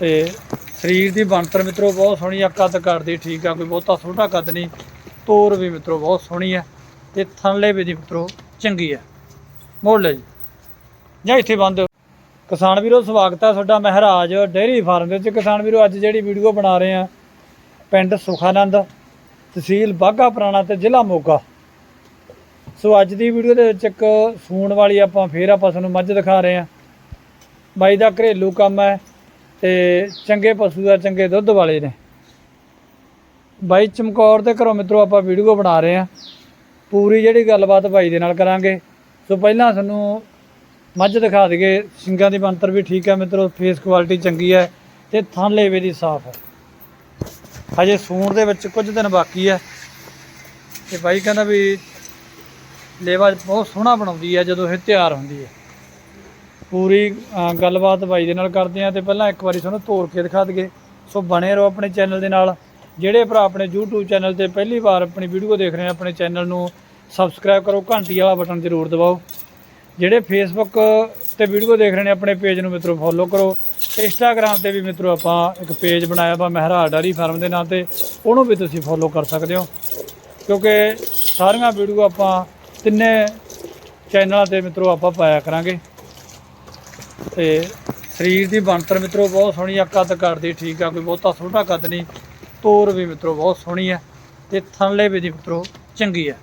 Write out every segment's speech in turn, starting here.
ਤੇ ਸਰੀਰ ਦੀ ਬਣਤਰ ਮਿੱਤਰੋ ਬਹੁਤ ਸੋਹਣੀ ਆ, ਕੱਦ ਕਰਦੀ ਠੀਕ ਆ, ਕੋਈ ਬਹੁਤਾ ਛੋਟਾ ਕੱਦ ਨਹੀਂ, ਤੋਰ ਵੀ ਮਿੱਤਰੋ ਬਹੁਤ ਸੋਹਣੀ ਆ ਤੇ ਥਣਲੇ ਵੀ ਦੀ ਮਿੱਤਰੋ ਚੰਗੀ ਆ। ਮੋੜ ਲੈ ਜੀ। ਜਾਂ ਇੱਥੇ ਬੰਦ ਕਿਸਾਨ ਵੀਰੋ, ਸਵਾਗਤ ਹੈ ਤੁਹਾਡਾ ਮਹਿਰਾਜ ਡੇਅਰੀ ਫਾਰਮ ਦੇ ਵਿੱਚ। ਕਿਸਾਨ ਵੀਰੋ, ਅੱਜ ਜਿਹੜੀ ਵੀਡੀਓ ਬਣਾ ਰਹੇ ਆ, ਪਿੰਡ ਸੁਖਾਨੰਦ ਤਹਿਸੀਲ ਬਾਘਾ ਪੁਰਾਣਾ ਤੇ ਜ਼ਿਲ੍ਹਾ ਮੋਗਾ। ਸੋ ਅੱਜ ਦੀ ਵੀਡੀਓ ਦੇ ਵਿੱਚ ਇੱਕ ਸੂਣ ਵਾਲੀ ਆਪਾਂ ਫੇਰ ਆਪਾਂ ਤੁਹਾਨੂੰ ਮੱਝ ਦਿਖਾ ਰਹੇ ਆ। ਬਾਈ ਦਾ ਘਰੇਲੂ ਕੰਮ ਹੈ। ਤੇ ਚੰਗੇ ਪਸ਼ੂ ਦਾ ਚੰਗੇ ਦੁੱਧ ਵਾਲੇ ਨੇ। ਬਾਈ ਚਮਕੌਰ ਦੇ ਘਰੋਂ ਮਿੱਤਰੋ ਆਪਾਂ ਵੀਡੀਓ ਬਣਾ ਰਹੇ ਆ ਪੂਰੀ ਜਿਹੜੀ ਗੱਲਬਾਤ ਬਾਈ ਦੇ ਨਾਲ ਕਰਾਂਗੇ। ਸੋ ਪਹਿਲਾਂ ਸਾਨੂੰ ਮੱਝ ਦਿਖਾ ਦਈਏ। ਸਿੰਗਾਂ ਦੀ ਬੰਤਰ ਵੀ ਠੀਕ ਹੈ ਮਿੱਤਰੋ। ਫੇਸ ਕੁਆਲਿਟੀ ਚੰਗੀ ਹੈ ਤੇ ਥਣ ਲੇਵੇ ਦੀ ਸਾਫ਼ ਹੈ। ਹਜੇ ਸੂਣ ਦੇ ਵਿੱਚ ਕੁਝ ਦਿਨ ਬਾਕੀ ਹੈ। ਤੇ ਬਾਈ ਕਹਿੰਦਾ ਵੀ ਲੇਵਾ ਬਹੁਤ ਸੋਹਣਾ ਬਣਾਉਂਦੀ ਹੈ ਜਦੋਂ ਇਹ ਤਿਆਰ ਹੁੰਦੀ ਹੈ। ਪੂਰੀ ਗੱਲਬਾਤ ਬਾਈ ਦੇ ਨਾਲ ਕਰਦੇ ਆ ਤੇ ਪਹਿਲਾਂ ਇੱਕ ਵਾਰੀ ਤੁਹਾਨੂੰ ਤੋਰ ਕੇ ਦਿਖਾ ਦਈਏ। ਸੋ ਬਣੇ ਰਹੋ ਆਪਣੇ ਚੈਨਲ ਦੇ ਨਾਲ। ਜਿਹੜੇ ਭਰਾ ਆਪਣੇ YouTube ਚੈਨਲ ਤੇ ਪਹਿਲੀ ਵਾਰ ਆਪਣੀ ਵੀਡੀਓ ਦੇਖ ਰਹੇ ਆ, ਆਪਣੇ ਚੈਨਲ ਨੂੰ ਸਬਸਕ੍ਰਾਈਬ ਕਰੋ, ਘੰਟੀ ਵਾਲਾ ਬਟਨ ਜ਼ਰੂਰ ਦਬਾਓ। ਜਿਹੜੇ ਫੇਸਬੁੱਕ ਤੇ ਵੀਡੀਓ ਦੇਖ ਰਹੇ ਨੇ, ਆਪਣੇ ਪੇਜ ਨੂੰ ਮਿੱਤਰੋ ਫੋਲੋ ਕਰੋ। ਇੰਸਟਾਗ੍ਰam ਤੇ ਵੀ ਮਿੱਤਰੋ ਆਪਾਂ ਇੱਕ ਪੇਜ ਬਣਾਇਆ ਵਾ ਮਹਿਰਾ ਡਾਰੀ ਫਾਰਮ ਦੇ ਨਾਂ ਤੇ। ਉਹਨੂੰ ਵੀ ਤੁਸੀਂ ਫੋਲੋ ਕਰ ਸਕਦੇ ਹੋ। ਕਿਉਂਕਿ ਸਾਰੀਆਂ ਵੀਡੀਓ ਆਪਾਂ ਤਿੰਨੇ ਚੈਨਲਾਂ ਤੇ ਮਿੱਤਰੋ ਆਪਾਂ ਪਾਇਆ ਕਰਾਂਗੇ। ਤੇ ਸਰੀਰ ਦੀ ਬਣਤਰ ਮਿੱਤਰੋ, ਬਹੁਤ ਸੋਹਣੀ ਆ, ਕੱਦ ਕਰਦੀ, ਠੀਕ ਆ, ਕੋਈ ਬਹੁਤਾ ਛੋਟਾ ਕੱਦ ਨਹੀਂ, ਤੋਰ ਵੀ ਮਿੱਤਰੋ, ਬਹੁਤ ਸੋਹਣੀ ਆ ਤੇ ਥਣਲੇ ਵੀ ਦੀ ਮਿੱਤਰੋ, ਚੰਗੀ ਆ।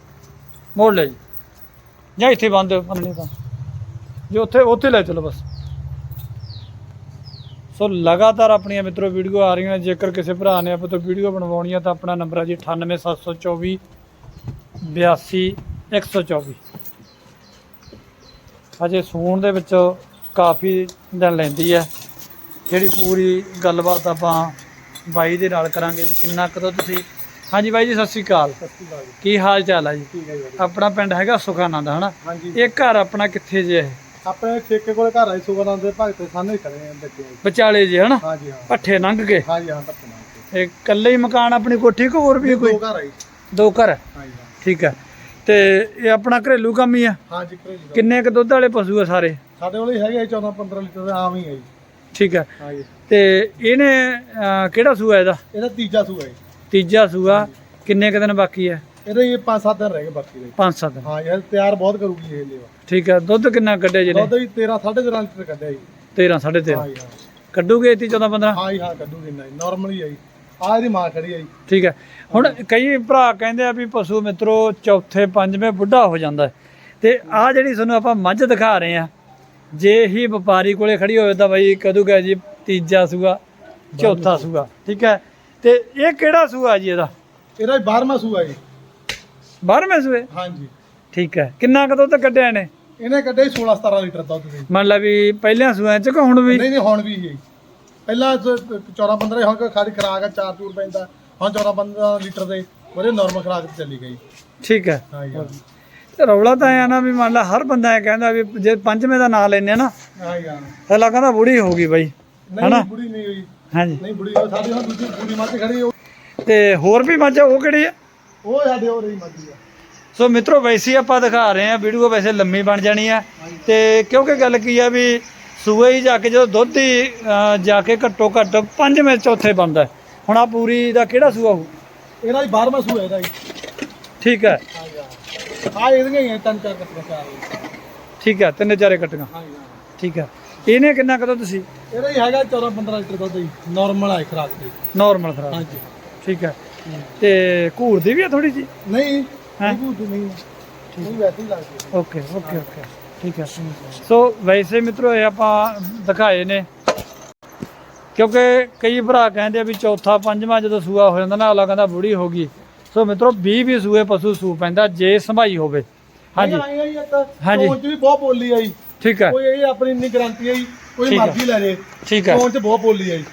ਮੋੜ ਲੈ ਜੀ। ਜਾਂ ਇੱਥੇ ਬੰਦ ਬੰਨਣੇ ਤਾਂ ਜੇ ਉੱਥੇ ਉੱਥੇ ਲੈ ਚਲੋ ਬਸ। ਸੋ ਲਗਾਤਾਰ ਆਪਣੀਆਂ ਮਿੱਤਰੋ, ਵੀਡੀਓ ਆ ਰਹੀਆਂ ਨੇ। ਜੇਕਰ ਕਿਸੇ ਭਰਾ ਨੇ ਆਪਾਂ ਤੋਂ ਵੀਡੀਓ ਬਣਵਾਉਣੀ ਆ, ਤਾਂ ਆਪਣਾ ਨੰਬਰ ਹੈ ਜੀ 98724 82 124 ਅਜੇ ਸੂਣ ਦੇ ਵਿੱਚ ਕਾਫੀ ਦਿਨ ਲੈਂਦੀ ਹੈ। ਜਿਹੜੀ ਪੂਰੀ ਗੱਲਬਾਤ ਆਪਾਂ ਬਾਈ ਦੇ ਨਾਲ ਕਰਾਂਗੇ ਵੀ ਕਿੰਨਾ ਕਦੋਂ ਤੁਸੀਂ ਹਾਂਜੀ ਬਾਈ ਜੀ ਸਤਿ ਸ਼੍ਰੀ ਅਕਾਲ। ਕੀ ਹਾਲ ਚਾਲ ਹੈ ਜੀ? ਠੀਕ ਹੈ ਜੀ ਆਪਣਾ ਪਿੰਡ ਹੈਗਾ ਸੁਖਾਨੰਦ ਹਨਾ? ਹਾਂਜੀ। ਇਹ ਘਰ ਆਪਣਾ ਕਿੱਥੇ ਜੇ ਹੈ ਆਪਣੇ ਠੇਕੇ ਕੋਲ ਘਰ ਆਏ ਸੁਗਨਾਮ ਦੇ ਭਗਤ ਸਾਹਮਣੇ ਖੜੇ ਆਂ ਬੱਚੇ। ਵਿਚਾਲੇ ਜੇ ਹਨਾ? ਹਾਂਜੀ ਹਾਂ। ਪੱਠੇ ਲੰਘ ਕੇ ਹਾਂਜੀ ਹਾਂ ਤੱਕ ਇਹ ਇਕੱਲੇ ਹੀ ਮਕਾਨ ਆਪਣੀ ਕੋਠੀ ਕੋ ਹੋਰ ਵੀ ਹੈ ਕੋਈ? ਕੋਈ ਘਰ ਆਈ ਦੋ ਘਰ। ਹਾਂਜੀ ਹਾਂ। ਠੀਕ ਹੈ। ਤੇ ਇਹ ਆਪਣਾ ਘਰੇਲੂ ਕੰਮ ਹੀ ਆ? ਹਾਂਜੀ ਘਰੇ ਜੀ ਕਿੰਨੇ ਕ ਦੁੱਧ ਵਾਲੇ ਪਸ਼ੂ ਆ ਸਾਰੇ? ਸਾਡੇ ਕੋਲ ਹੀ ਹੈਗੇ 14 15 ਲੀਟਰ ਦੇ ਆਮ ਹੀ ਹੈ ਜੀ। ਠੀਕ ਹੈ। ਹਾਂਜੀ ਤੇ ਇਹਨੇ ਅਹ, ਕਿਹੜਾ ਸੂਆ ਇਹਦਾ? ਇਹਦਾ ਤੀਜਾ ਸੂਆ ਹੈ ਤੀਜਾ ਸੂਆ ਕਿੰਨੇ ਕ ਦਿਨ ਬਾਕੀ ਹੈ? ਇਹਦੇ ਇਹ 5-7 ਦਿਨ ਰਹਿ ਗਏ ਬਾਕੀ ਦੇ। 5-7 ਦਿਨ। ਹਾਂ ਯਾਰ ਤਿਆਰ ਬਹੁਤ ਕਰੂਗੀ ਇਹ ਲੇਵਾ। ਠੀਕ ਹੈ ਦੁੱਧ ਕਿੰਨਾ ਕੱਢਿਆ ਜਿਹਨੇ? ਦੁੱਧ ਵੀ 13 13.5 ਲੀਟਰ ਕੱਢਿਆ ਜੀ। 13 13.5 ਹਾਂ ਜੀ ਹਾਂ ਕੱਢੂਗੇ ਇਤੀ 14 15 ਹਾਂ ਜੀ ਹਾਂ ਕੱਢੂਗੀ ਨਾ ਨਾਰਮਲ ਹੀ ਹੈ ਜੀ। ਆਹ ਇਹਦੀ ਮਾਂ ਖੜੀ ਹੈ ਜੀ। ਠੀਕ ਹੈ। ਹੁਣ ਕਈ ਭਰਾ ਕਹਿੰਦੇ ਆ ਵੀ ਪਸ਼ੂ ਮਿੱਤਰੋ ਚੌਥੇ ਪੰਜਵੇਂ ਬੁੱਢਾ ਹੋ ਜਾਂਦਾ ਹੈ। ਤੇ ਆ ਜਿਹੜੀ ਤੁਹਾਨੂੰ ਆਪਾਂ ਮੱਝ ਦਿਖਾ ਰਹੇ ਆ ਜੇ ਹੀ ਵਪਾਰੀ ਕੋਲੇ ਖੜੀ ਹੋਵੇ ਤਾਂ ਬਈ ਕਦੂਗਾ ਜੀ ਤੀਜਾ ਸੂਆ ਚੌਥਾ ਸੂਆ। ਠੀਕ ਹੈ? ਤੇ ਇਹ ਕਿਹੜਾ ਸੂਆ ਜੀ ਇਹਦਾ? ਇਹਦਾ 12ਵਾਂ ਸੂਆ ਜੀ। 12ਵੇਂ ਸੂਏ? ਹਾਂਜੀ। ਠੀਕ ਹੈ। ਕਿੰਨਾ ਕੁ ਦੁੱਧ ਕੱਢਿਆ ਨੇ ਇਹਨੇ ਕੱਢਿਆ 16 17 ਲੀਟਰ ਦੁੱਧ ਦੇ ਮੰਨ ਲਾ ਵੀ ਪਹਿਲਿਆਂ ਸੂਆਂ ਚ ਕਿ ਹੁਣ ਵੀ? ਨਹੀਂ ਨਹੀਂ ਹੁਣ ਵੀ ਹੈ ਪਹਿਲਾਂ 14 15 ਹੁਣ ਖਾਲੀ ਖਰਾਕ ਆ ਚਾਰ ਚੂਰ ਪੈਂਦਾ। ਹੁਣ 14 15 ਲੀਟਰ ਦੇ ਉਹਦੇ ਨਾਰਮਲ ਖਰਾਕ ਤੇ ਚੱਲੀ ਗਈ। ਠੀਕ ਹੈ। ਹਾਂ ਜੀ ਰੌਲਾ ਤਾਂ ਆਇਆ ਨਾ ਵੀ ਮੰਨ ਲਾ ਹਰ ਬੰਦਾ ਇਹ ਕਹਿੰਦਾ ਵੀ ਜੇ ਪੰਜਵੇਂ ਦਾ ਨਾਂ ਲੈਨੇ ਆ ਨਾ ਹਾਂ ਹਾਂ ਅਗਲਾ ਕਹਿੰਦਾ ਬੁੜੀ ਹੋ ਗਈ ਬਾਈ। ਹਨਾ? ਨਹੀਂ ਬੁੜੀ ਨਹੀਂ ਹੋਈ। ਹਾਂਜੀ। ਨਹੀਂ ਬੁੜੀ ਹੋਈ ਸਾਡੀ ਹੁਣ ਦੂਜੀ ਬੁੜੀ ਮੱਝ ਖੜੀ ਉਹ ਤੇ ਹੋਰ ਵੀ ਮੱਝ ਆ, ਉਹ ਕਿਹੜੀ ਆ? ਉਹ ਸਾਡੇ ਹੋ ਰਹੀ ਮੱਝ ਆ। ਸੋ ਮਿੱਤਰੋ ਵੈਸੇ ਹੀ ਆਪਾਂ ਦਿਖਾ ਰਹੇ ਆ ਵੀਡੀਓ ਵੈਸੇ ਲੰਮੀ ਬਣ ਜਾਣੀ ਆ। ਤੇ ਕਿਉਂਕਿ ਗੱਲ ਕੀ ਆ ਵੀ ਸੂਏ ਹੀ ਜਾ ਕੇ ਜਦੋਂ ਦੁੱਧ ਹੀ ਅਹ, ਜਾ ਕੇ ਘੱਟੋ ਘੱਟ ਪੰਜਵੇਂ ਚੌਥੇ ਬੰਦਾ ਹੈ। ਹੁਣ ਆ ਪੂਰੀ ਦਾ ਕਿਹੜਾ ਸੂਆ ਹੋਊ? ਇਹਦਾ ਹੀ 12ਵਾਂ ਸੂਆ ਇਹਦਾ ਠੀਕ ਹੈ। ਹਾਂ ਜੀ ਹਾਂ। ਆ ਇਹਦੀਆਂ ਹੀ ਆ, ਤਿੰਨ ਚਾਰ ਕੱਟੀਆਂ ਚਾਰ ਜੀ। ਠੀਕ ਹੈ ਤਿੰਨੇ ਚਾਰੇ ਕੱਟੀਆਂ। ਹਾਂ ਜੀ ਹਾਂ ਠੀਕ ਹੈ ਇਹਨੇ ਕਿੰਨਾ ਕਦੋਂ ਤੁਸੀਂ? ਇਹਦਾ ਹੀ ਹੈਗਾ 14 15 ਲੀਟਰ ਦੁੱਧ ਜੀ ਨਾਰਮਲ ਆ ਖਰਾਕ ਤੇ ਨਾਰਮਲ ਖਰਾਬ। ਹਾਂਜੀ ਠੀਕ ਹੈ। ਤੇ ਘੂਰ ਦੀ ਵੀ ਥੋੜੀ ਜੀ? ਨਹੀਂ ਹੈਂ? ਇਹ ਬੂਟ ਨਹੀਂ। ਨਹੀਂ ਵੈਸੇ ਹੀ ਲੱਗਦੀ ਹੈ। Okay okay okay. ਠੀਕ ਹੈ ਸੋ ਵੈਸੇ ਮਿੱਤਰੋ ਇਹ ਆਪਾਂ ਦਿਖਾਏ ਨੇ। ਕਿਉਂਕਿ ਕਈ ਭਰਾ ਕਹਿੰਦੇ ਆ ਵੀ ਚੌਥਾ ਪੰਜਵਾਂ ਜਦੋਂ ਸੂਆ ਹੋ ਜਾਂਦਾ ਨਾ ਅਗਲਾ ਕਹਿੰਦਾ ਬੁੜੀ ਹੋ ਗਈ। ਸੋ ਮਿੱਤਰੋ 20 ਵੀ ਸੂਏ ਪਸ਼ੂ ਸੂ ਪੈਂਦਾ ਜੇ ਸੰਭਾਈ ਹੋਵੇ। ਹਾਂਜੀ। ਹਾਂਜੀ। ਚੋਣ ਚ ਵੀ ਬਹੁਤ ਬੋਲੀ ਆਈ। ਠੀਕ ਹੈ। ਕੋਈ ਇਹ ਆਪਣੀ ਇੰਨੀ ਗਾਰੰਟੀ ਆਈ ਕੋਈ। ਮਰਜ਼ੀ ਲੈ ਜੇ। ਠੀਕ ਹੈ। ਚੋਣ ਚ ਬਹੁਤ ਬੋਲੀ ਆਈ।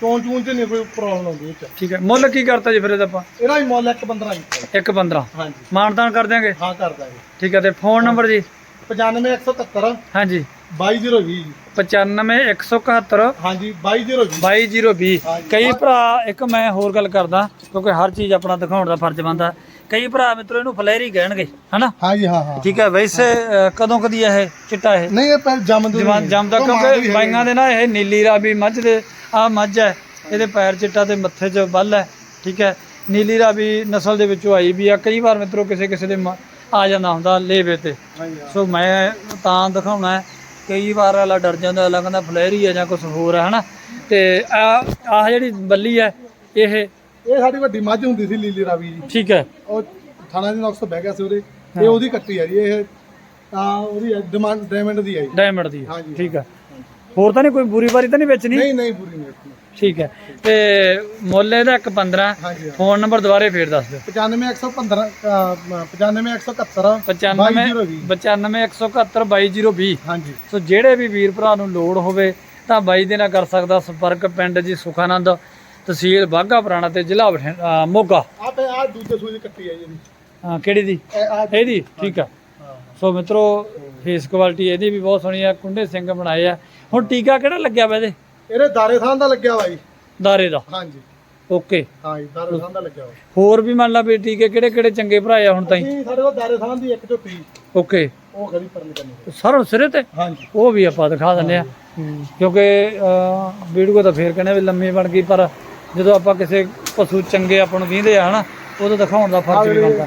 ਚੋਣ ਚੂਣ ਚ ਨਹੀਂ ਕੋਈ ਪ੍ਰੋਬਲਮ ਆਉਂਦੀ ਇਹ ਚ। ਠੀਕ ਹੈ। ਮੁੱਲ ਕੀ ਕਰਤਾ ਜੀ ਫਿਰ ਇਹਦਾ ਆਪਾਂ? ਇਹਦਾ ਹੀ ਮੁੱਲ ਇੱਕ 15 ਕੀਤਾ ਇੱਕ 15 ਹਾਂਜੀ। ਮਾਨਤਾਨ ਕਰ ਦਿਆਂਗੇ? ਹਾਂ ਕਰਦਾ ਜੀ ਠੀਕ ਹੈ ਤੇ ਫੋਨ ਨੰਬਰ ਜੀ? 95177 ਹਾਂਜੀ। 22020 95171 ਹਾਂਜੀ 22020 2220 ਹਾਂਜੀ। ਕਈ ਭਰਾ ਇੱਕ ਮੈਂ ਹੋਰ ਗੱਲ ਕਰਦਾ ਕਿਉਂਕਿ ਹਰ ਚੀਜ਼ ਆਪਣਾ ਦਿਖਾਉਣ ਦਾ ਫਰਜ਼ ਬਣਦਾ। ਕਈ ਭਰਾ ਮਿੱਤਰੋ ਇਹਨੂੰ ਫਲੈਰੀ ਕਹਿਣਗੇ ਹਨਾ? ਹਾਂਜੀ ਹਾਂ ਹਾਂ। ਠੀਕ ਹੈ ਵੈਸੇ ਅ, ਕਦੋਂ ਕਦੀ ਇਹ ਚਿੱਟਾ ਇਹ? ਨਹੀਂ ਇਹ ਪਹਿਲ ਜੰਮ ਦੇ ਜਮਾਂ ਜੰਮਦਾ ਕਿਉਂਕਿ ਬਾਈਆਂ ਦੇ ਨਾ ਇਹ ਨੀਲੀ ਰਾਵੀ ਮੱਝ ਦੇ ਆ ਮੱਝ ਹੈ ਇਹਦੇ ਪੈਰ ਚਿੱਟਾ ਤੇ ਮੱਥੇ 'ਚ ਬੱਲ ਹੈ ਠੀਕ ਹੈ। ਨੀਲੀ ਰਾਵੀ ਨਸਲ ਦੇ ਵਿੱਚੋਂ ਆਈ ਵੀ ਆ। ਕਈ ਵਾਰ ਮਿੱਤਰੋ ਕਿਸੇ ਕਿਸੇ ਦੇ ਆ ਜਾਂਦਾ ਹੁੰਦਾ ਲੇਵੇ ਤੇ। ਸੋ ਮੈਂ ਤਾਂ ਦਿਖਾਉਣਾ ਹੈ ਕਈ ਵਾਰ ਵਾਲਾ ਡਰ ਜਾਂਦਾ ਅਗਲਾ ਕਹਿੰਦਾ ਫਲੈਰੀ ਹੈ ਜਾਂ ਕੁਝ ਹੋਰ ਹੈ ਹਨਾ? ਤੇ ਆ ਆਹ ਜਿਹੜੀ ਬੱਲੀ ਹੈ ਇਹ ਇਹ ਸਾਡੀ ਵੱਡੀ ਮੱਝ ਹੁੰਦੀ ਸੀ ਲੀਲੀ ਰਾਵੀ ਜੀ। ਠੀਕ ਹੈ। ਉਹ ਥਾਣਾ ਦੇ ਨੌਕਸ ਤੋਂ ਬਹਿ ਗਿਆ ਸੀ ਉਹਦੇ ਇਹ ਉਹਦੀ ਕੱਟੀ ਹੈ ਜੀ ਇਹ ਤਾਂ ਉਹਦੀ ਡਿਮਾਂਡ ਡਾਇਮੰਡ ਦੀ ਜੀ। ਡਾਇਮੰਡ ਦੀ। ਹਾਂਜੀ। ਠੀਕ ਹੈ। ਹੋਰ ਤਾਂ ਨਹੀਂ ਕੋਈ ਬੁਰੀ ਬਾਰੀ ਤਾਂ ਨਹੀਂ ਵੇਚਣੀ? ਨਹੀਂ ਨਹੀਂ ਪੂਰੀ ਨਹੀਂ ਠੀਕ ਹੈ। ਤੇ ਮੁੱਲ ਇਹਦਾ 1.15 ਹਾਂਜੀ ਹਾਂ। ਫੋਨ ਨੰਬਰ ਦੁਬਾਰੇ ਫੇਰ ਦੱਸ ਦਿਓ। 95115 95171 95 95171 22020 ਹਾਂਜੀ। ਸੋ ਜਿਹੜੇ ਵੀ ਵੀਰ ਭਰਾ ਨੂੰ ਲੋੜ ਹੋਵੇ ਤਾਂ ਬਾਈ ਦੇ ਨਾਲ ਕਰ ਸਕਦਾ ਸੰਪਰਕ। ਪਿੰਡ ਜੀ ਸੁਖਾਨੰਦ ਤਹਿਸੀਲ ਬਾਘਾ ਪੁਰਾਣਾ ਤੇ ਜ਼ਿਲ੍ਹਾ ਮੋਗਾ। ਆ ਪੇ ਆ ਦੂਜੇ ਸੂਈ ਦੀ ਕੱਟੀ ਹੈ ਜੀ ਅ, ਕਿਹੜੀ ਦੀ? ਇਹ ਆ ਇਹਦੀ ਠੀਕ ਆ। ਹਾਂ। ਸੋ ਮਿੱਤਰੋ ਫੇਸ ਕੁਆਲਿਟੀ ਇਹਦੀ ਵੀ ਬਹੁਤ ਸੋਹਣੀ ਆ ਕੁੰਡੇ ਸਿੰਘ ਬਣਾਏ ਆ। ਹੁਣ ਟੀਕਾ ਕਿਹੜਾ ਲੱਗਿਆ ਵਾ ਇਹਦੇ? ਇਹਦੇ ਦਾਰੇ ਥਾਂ ਦਾ ਲੱਗਿਆ ਵਾ ਜੀ। ਦਾਰੇ ਦਾ? ਹਾਂਜੀ। ਓਕੇ। ਹਾਂ ਜੀ ਦਾਰੇ ਥਾਂ ਦਾ ਲੱਗਿਆ ਵਾ। ਹੋਰ ਵੀ ਮੰਨ ਲਾ ਵੀ ਟੀਕੇ ਕਿਹੜੇ ਕਿਹੜੇ ਚੰਗੇ ਭਰਾਏ ਆ ਹੁਣ ਤਾਈਂ? ਜੀ ਸਾਡੇ ਕੋਲ ਦਾਰੇ ਥਾਂ ਦੀ ਇੱਕ ਝੋਟੀ ਓਕੇ। ਉਹ ਖਰੀ ਪਰਨ ਕਰਨੀ ਸਰੋਂ ਸਿਰੇ ਤੇ? ਹਾਂਜੀ। ਉਹ ਵੀ ਆਪਾਂ ਦਿਖਾ ਦਿੰਦੇ ਆ ਕਿਉਂਕਿ ਵੀਡੀਓ ਤਾਂ ਫੇਰ ਕਹਿੰਦੇ ਵੀ ਲੰਮੀ ਬਣ ਗਈ ਪਰ ਜਦੋਂ ਆਪਾਂ ਕਿਸੇ ਪਸ਼ੂ ਚੰਗੇ ਆਪਾਂ ਨੂੰ ਕਹਿੰਦੇ ਆ ਹਨਾ ਉਦੋਂ ਦਿਖਾਉਣ ਦਾ ਫਰਜ਼ ਵੀ ਬਣਦਾ।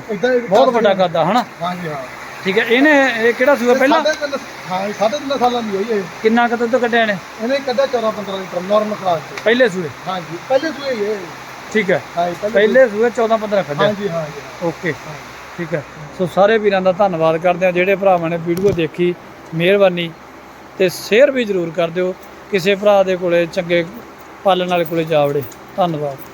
ਬਹੁਤ ਵੱਡਾ ਕਰਦਾ ਹਨਾ? ਹਾਂਜੀ ਹਾਂ। ਠੀਕ ਹੈ ਇਹਨੇ ਇਹ ਕਿਹੜਾ ਸੂਆ ਪਹਿਲਾਂ? ਸਾਢੇ ਤਿੰਨ ਹਾਂ ਜੀ, ਸਾਢੇ ਤਿੰਨ ਸਾਲਾਂ ਦੀ ਹੋਈ ਇਹ। ਕਿੰਨਾ ਕੁ ਦੁੱਧ ਕੱਢਿਆ ਨੇ ਇਹਨੇ ਕੱਢਿਆ 14 15 ਲੀਟਰ ਨਾਰਮਲ ਖਰਾਕ ਤੇ ਪਹਿਲੇ ਸੂਏ? ਹਾਂਜੀ ਪਹਿਲੇ ਸੂਏ ਹੀ ਇਹ। ਠੀਕ ਹੈ ਹਾਂ ਪਹਿਲੇ ਪਹਿਲੇ ਸੂਏ। 14 15 ਕੱਢਿਆ। ਹਾਂਜੀ ਹਾਂ ਜੀ ਓਕੇ ਠੀਕ ਹੈ। ਸੋ ਸਾਰੇ ਵੀਰਾਂ ਦਾ ਧੰਨਵਾਦ ਕਰਦੇ ਆ ਜਿਹੜੇ ਭਰਾਵਾਂ ਨੇ ਵੀਡੀਓ ਦੇਖੀ ਮਿਹਰਬਾਨੀ ਤੇ ਸ਼ੇਅਰ ਵੀ ਜ਼ਰੂਰ ਕਰ ਦਿਓ। ਕਿਸੇ ਭਰਾ ਦੇ ਕੋਲੇ ਚੰਗੇ ਪਾਲਣ ਵਾਲੇ ਕੋਲੇ ਜਾ ਵੜੇ। ਧੰਨਵਾਦ।